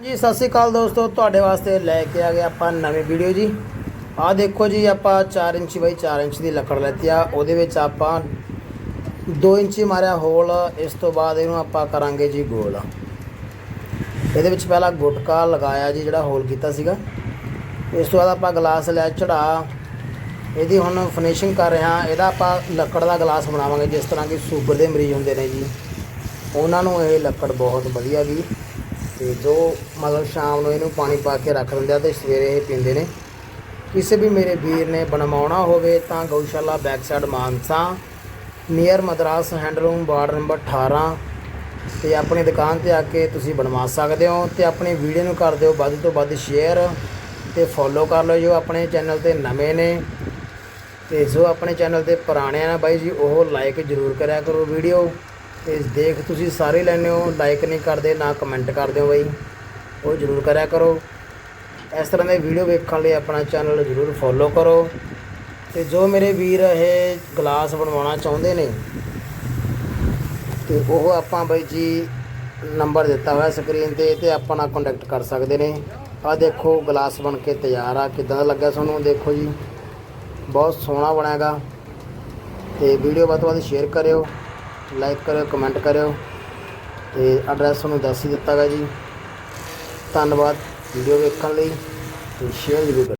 ਜੀ, ਸਤਿ ਸ਼੍ਰੀ ਅਕਾਲ ਦੋਸਤੋ, ਤੁਹਾਡੇ ਵਾਸਤੇ ਲੈ ਕੇ ਆ ਗਏ ਆਪਾਂ ਨਵੀਂ ਵੀਡੀਓ ਜੀ। ਆਹ ਦੇਖੋ ਜੀ, ਆਪਾਂ 4 ਇੰਚੀ ਬਾਈ 4 ਇੰਚ ਦੀ ਲੱਕੜ ਲੈਤੀ ਆ। ਉਹਦੇ ਵਿੱਚ ਆਪਾਂ 2 ਇੰਚੀ ਮਾਰਿਆ ਹੋਲ, ਇਸ ਤੋਂ ਬਾਅਦ ਇਹਨੂੰ ਆਪਾਂ ਕਰਾਂਗੇ ਜੀ ਗੋਲ। ਇਹਦੇ ਵਿੱਚ ਪਹਿਲਾਂ ਗੁਟਕਾ ਲਗਾਇਆ ਜੀ, ਜਿਹੜਾ ਹੋਲ ਕੀਤਾ ਸੀਗਾ। ਇਸ ਤੋਂ ਬਾਅਦ ਆਪਾਂ ਗਲਾਸ ਲੈ ਚੜਾ। ਇਹਦੀ ਹੁਣ ਫਿਨਿਸ਼ਿੰਗ ਕਰ ਰਹੇ ਹਾਂ। ਇਹਦਾ ਆਪਾਂ ਲੱਕੜ ਦਾ ਗਲਾਸ ਬਣਾਵਾਂਗੇ, ਜਿਸ ਤਰ੍ਹਾਂ ਕਿ ਸ਼ੂਗਰ ਦੇ ਮਰੀਜ਼ ਹੁੰਦੇ ਨੇ ਜੀ। ਉਹਨਾਂ ਨੂੰ ਇਹ ਲੱਕੜ ਬਹੁਤ ਵਧੀਆ ਜੀ। ਤੇ ਜੋ ਮਤਲਬ ਸ਼ਾਮ ਨੂੰ ਇਹਨੂੰ ਪਾਣੀ ਪਾ ਕੇ ਰੱਖ ਦਿੰਦੇ ਆ ਤੇ ਸਵੇਰੇ ਇਹ ਪੀਂਦੇ ਨੇ। ਕਿਸੇ ਵੀ ਮੇਰੇ ਵੀਰ ਨੇ ਬਣਵਾਉਣਾ ਹੋਵੇ ਤਾਂ ਗਊਸ਼ਾਲਾ back side Mansa, near Madras handloom ward number 18 ਤੇ ਆਪਣੀ ਦੁਕਾਨ ਤੇ ਆ ਕੇ ਤੁਸੀਂ ਬਣਵਾ ਸਕਦੇ ਹੋ ਤੇ ਆਪਣੀ ਵੀਡੀਓ ਨੂੰ ਕਰ ਦਿਓ, ਵੱਧ ਤੋਂ ਵੱਧ ਸ਼ੇਅਰ ਤੇ ਫੋਲੋ ਕਰ ਲਓ ਜੋ ਆਪਣੇ ਚੈਨਲ ਤੇ ਨਵੇਂ ਨੇ। ਤੇ ਜੋ ਆਪਣੇ ਚੈਨਲ ਤੇ ਪੁਰਾਣੇ ਆ ਨਾ ਬਾਈ ਜੀ, ਉਹ ਲਾਈਕ ਜ਼ਰੂਰ ਕਰਿਆ ਕਰੋ ਵੀਡੀਓ। ਤੇ ਦੇਖ ਤੁਸੀਂ ਸਾਰੇ ਲੈਣੇ ਹੋ ਲਾਈਕ ਨਹੀਂ ਕਰਦੇ, ਨਾ ਕਮੈਂਟ ਕਰਦੇ ਹੋ ਬਾਈ। ਉਹ ਜ਼ਰੂਰ ਕਰਿਆ ਕਰੋ। ਇਸ ਤਰ੍ਹਾਂ ਦੇ ਵੀਡੀਓ ਵੇਖਣ ਲਈ ਆਪਣਾ ਚੈਨਲ ਜ਼ਰੂਰ ਫੋਲੋ ਕਰੋ। ਤੇ ਜੋ ਮੇਰੇ ਵੀਰ ਇਹ ਗਲਾਸ ਬਣਵਾਉਣਾ ਚਾਹੁੰਦੇ ਨੇ, ਤੇ ਉਹ ਆਪਾਂ ਬਾਈ ਜੀ ਨੰਬਰ ਦਿੱਤਾ ਹੋਇਆ ਸਕਰੀਨ ਤੇ ਤੇ ਆਪਾਂ ਨਾਲ ਕੰਟੈਕਟ ਕਰ ਸਕਦੇ ਨੇ। ਆ ਦੇਖੋ ਗਲਾਸ ਬਣ ਕੇ ਤਿਆਰ ਆ, ਕਿਦਾਂ ਦਾ ਲੱਗਾ ਤੁਹਾਨੂੰ? ਦੇਖੋ ਜੀ, ਬਹੁਤ ਸੋਹਣਾ ਬਣਾਏਗਾ ਤੇ ਵੀਡੀਓ ਵੱਧ ਤੋਂ ਵੱਧ ਸ਼ੇਅਰ ਕਰਿਓ। ਲਾਈਕ ਕਰਿਓ, ਕਮੈਂਟ ਕਰਿਓ ਤੇ ਐਡਰੈਸ ਤੁਹਾਨੂੰ ਦੱਸ ਹੀ ਦਿੱਤਾ ਗਾ ਜੀ। ਧੰਨਵਾਦ, ਵੀਡੀਓ ਵੇਖਣ ਲਈ ਤੇ ਸ਼ੇਅਰ ਜ਼ਰੂਰ ਕਰਿਓ।